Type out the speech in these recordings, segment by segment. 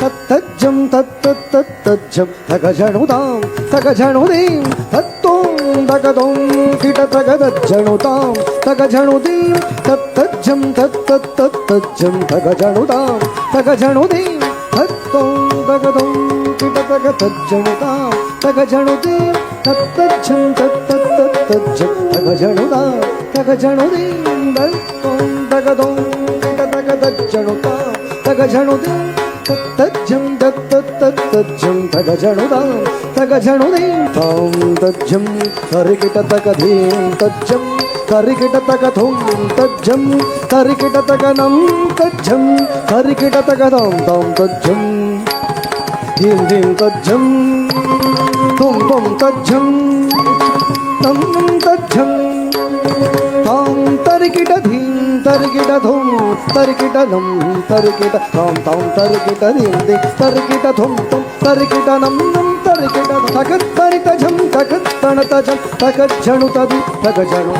തത്തജ്ജം തത്തത്തത്തജ്ജം തകജണുതാം തകജണുദീം തത്തോം തകതോം കിട തകതജ്ജണുതാം തകജണുദീം തത്തജ്ജം തത്തത്തത്തജ്ജം തകജണുതാം തകജണുദീം തത്തോം തകതോം കിട തകതജ്ജണുതാം തകജണുദീം തത്തജ്ജം തത്തത്തത്തജ്ജം തകജണുതാം തകജണുദീം തത്തോം തകതോം കിട തകതജ്ജണുതാം തകജണുദീം తజ్జం దజ్జం తగజణుదాం తగజణుదీం తాం తజ్జం తరికిట తగధీం తజ్జం తరికిట తగధుం తజ్జం తరికిట తగనం తజ్జం తరికిట తగదాం తాం తజ్జం ధీం ధీం తజ్జం తుం తుం తజ్జం తం తజ్జం తాం తరికిట ధీం ತರ್ಗಿಡ ಧುಮ್ ತರ್ಗಿಡ ನುಮ್ ತರ್ಗಿಡ ತಾಮ್ ತಾಮ್ ತರ್ಗಿಡ ನಿಂದೆ ತರ್ಗಿಡ ಧುಮ್ ತುಮ್ ತರ್ಗಿಡ ನಮ್ ನಮ್ ತರ್ಗಿಡ ತಗತ್ ತರಿತ ಝಂ ತಗತ್ ತಣತ ಝಂ ತಗತ್ ಝಣು ತದಿ ತಗ ಝಣು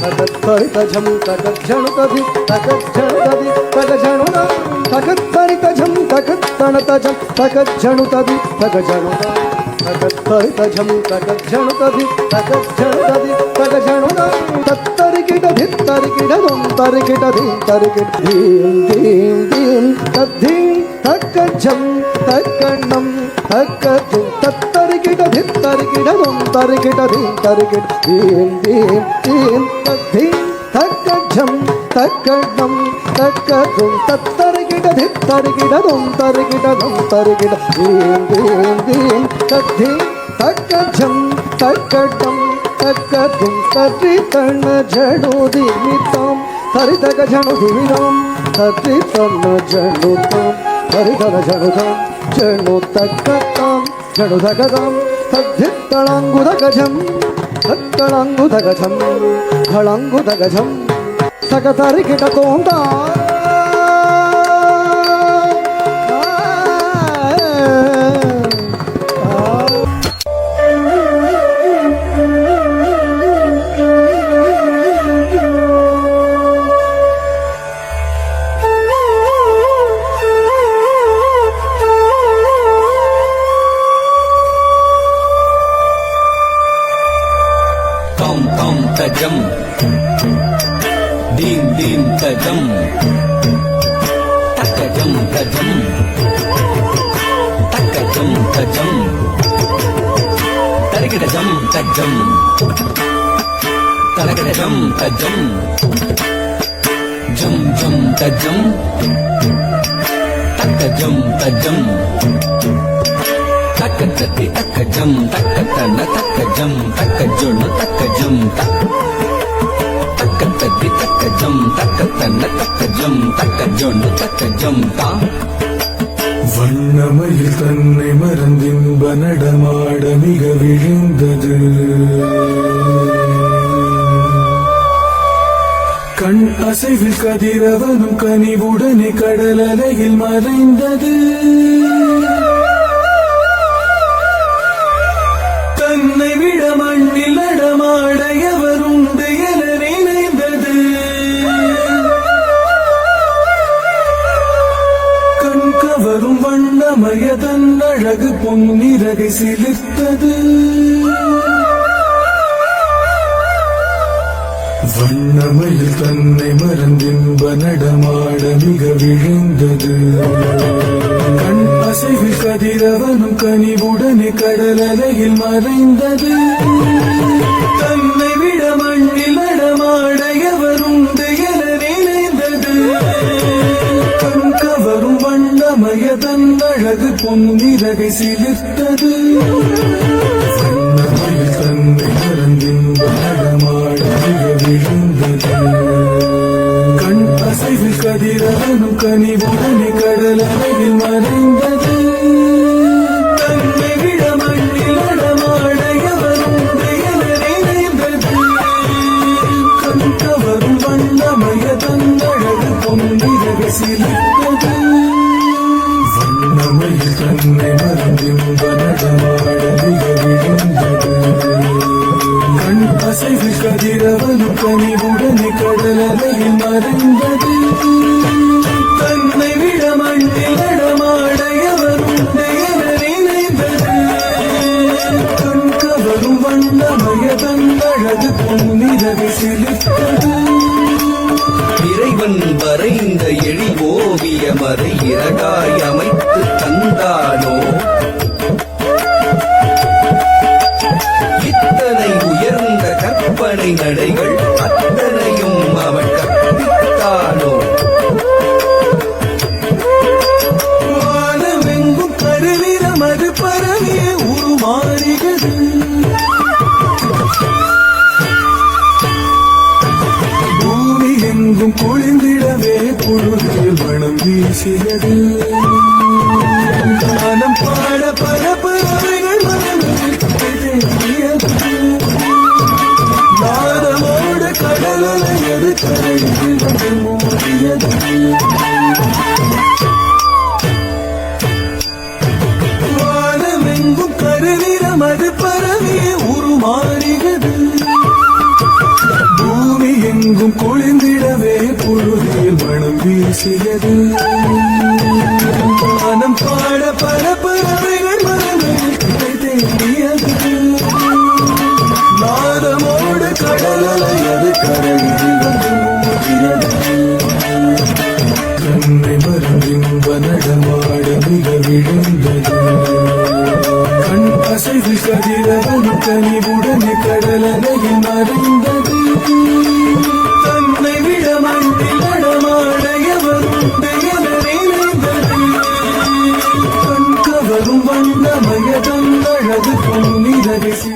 ತಗತ್ ತರಿತ ಝಂ ತಗತ್ ಝಣು ತದಿ ತಗತ್ ಝಣು ತದಿ ತಗ ಝಣು ತಗತ್ ತರಿತ ಝಂ ತಗತ್ ತಣತ ಝಂ ತಗತ್ ಝಣು ತದಿ ತಗ ಝಣು ತಗತ್ ತರಿತ ಝಂ ತಗತ್ ಝಣು ತದಿ ತಗತ್ ಝಣು ತದಿ ತಗ ಝಣು ತತ್ತ தித்தரிகிடதும் தருகிடதும் தீம் தரிகிட தீம் தீம் தீம் தத்தீம் தக்கஜம் தக்கண்ணம் தக்கதும் தத்தரிகிட தருகிடதும் தரிகிட தீம் தீம் தீம் தீம் தத்தீம் தக்கஜம் தக்கண்ணம் தக்கதும் தத்தரிகிட தருகிடதும் தருகிடதும் தருகிட தீம் தீம் தீம் தத்தீம் தக்கஜம் தக்கட்டம் ತಕ್ಕದುಂ ತರ್ರಿ ತಣ್ಣ ಜಣುದಿ ಮಿತಾಂ ತರಿತಗ ಜಣುದಿ ವಿರಾಂ ತರ್ರಿ ತನ್ನ ಜಣುತಾಂ ತರಿತಗ ಜಣುತಾಂ ಜಣು ತಕ್ಕತಾಂ ಜಣು ತಗದಾಂ ತದ್ದಿತ್ತಳಂಗುದ ಗಜಂ ತಕ್ಕಳಂಗುದ ಗಜಂ ಗಳಂಗುದ ಗಜಂ ತಗ ತರಿಗಿಟ కజ్జం. కలకడం కజ్జం. జం జం తజ్జం తక్కజం తజ్జం. తక్క తక్కజం తక్క తన తక్కజం తక్క జొన్న తక్కజం తక్క తక్కజం తక్క తన తక్కజం తక్క జొన్న తక్కజం తా வண்ணமயில் தன்னை மறந்தின்ப நடமாட மிக விழுந்தது. கண் அசைவில் கதிரவனும் கனிவுடனே கடல் அலையில் மறைந்தது. தன்னை விட மண்ணில் நடமாட எவருண்டு அழகு பொன்னிறகு சிலிர்த்தது வண்ணமயில் தன்னை மறந்தின்ப நடமாட மிக விழுந்தது. கண் அசைவில் கதிரவனும் கனிவுடனே கடல் மறைந்தது. தன்னை விட வண்ணமய அழகு பொன்னிறகை சிலிர்த்தது வண்ணமயில் தன்னை மறந்தின்ப நடமாட விழுந்தது. கண் அசைவில் கதிரவனும் கனிவுடனே கடல் அறையில் மறைந்தது. தன்னை வண்ணமய தந்தழகு பொன்னிறகு சிலிர்த்தது கிழவன் கனிவுடனே கடலதையில் மறைந்தது தன்னை விட மண்ணில் நடமாடையவர் நினைந்தது கண் வண்ணமய தந்தழகு பொன்னிரவி சிலித்தது இறைவன் வரைந்த எழி ஓவிய இரடாய் அமைத்து தந்தானோ? உறவே உருமாறுகிறது. பூமி எங்கும் குளிர்ந்திடவே புழுதியில் மனம் வீசுகிறது வானம் வீசியது. மனம் பாட பல வண்ணமய தந்தழகு பொன்னிதரிசி